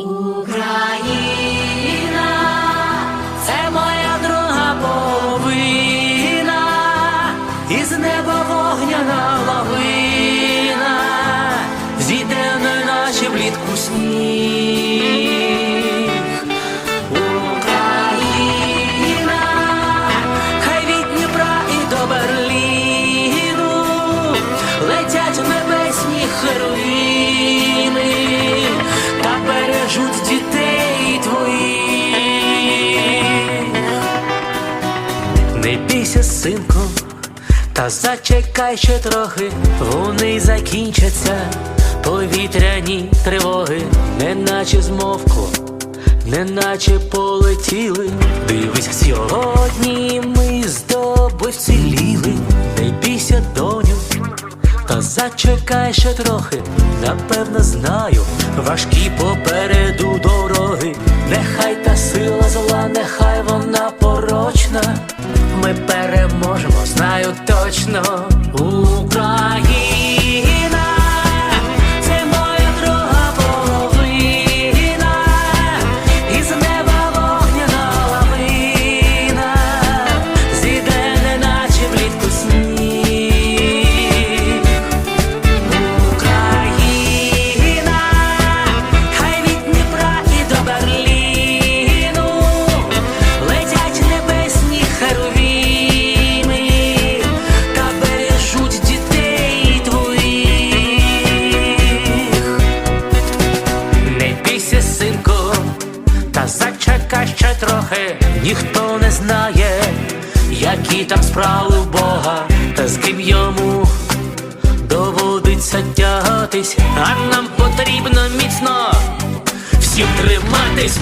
Ooh. синку, та зачекай ще трохи, вони закінчаться, повітряні тривоги, неначе змовку, неначе полетіли. Дивись, сьогодні ми з доби вціліли, не бійся, доню, та зачекай ще трохи, напевно, знаю, важкі попереду дороги, нехай та сила. ми переможемо, знаю точно. ніхто не знає, які там справи в Бога, та з ким йому доводиться тягатись, а нам потрібно міцно всім триматись.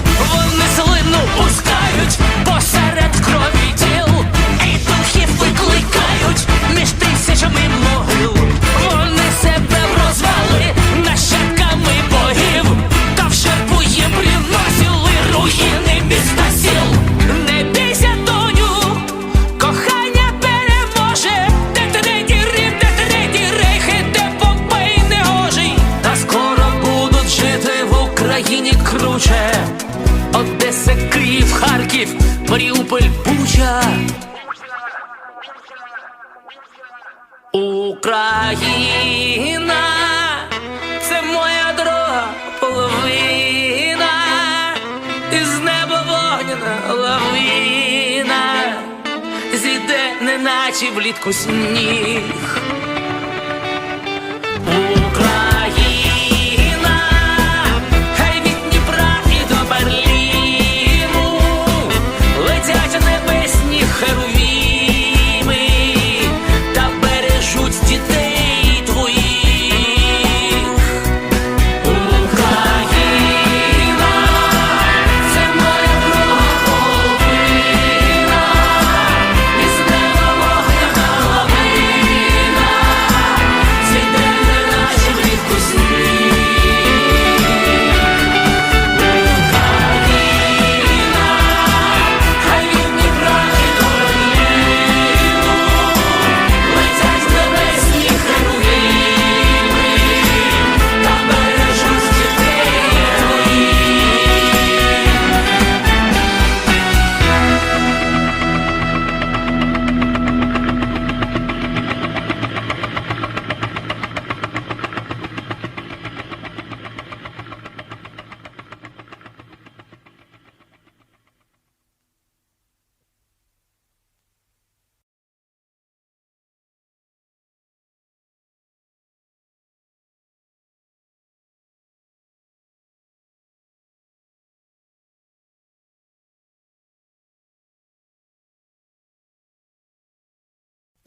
Маріуполь Буча Україна, це моя дорога половина, із неба вогняна лавина, зійде, неначе влітку сніг.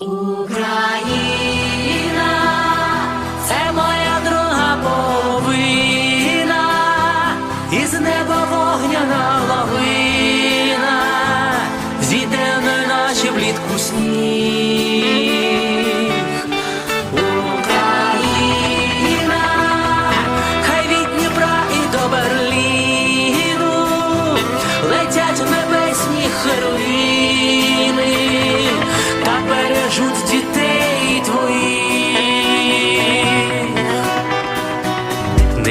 Україна, це моя друга половина, із неба вогняна лавина.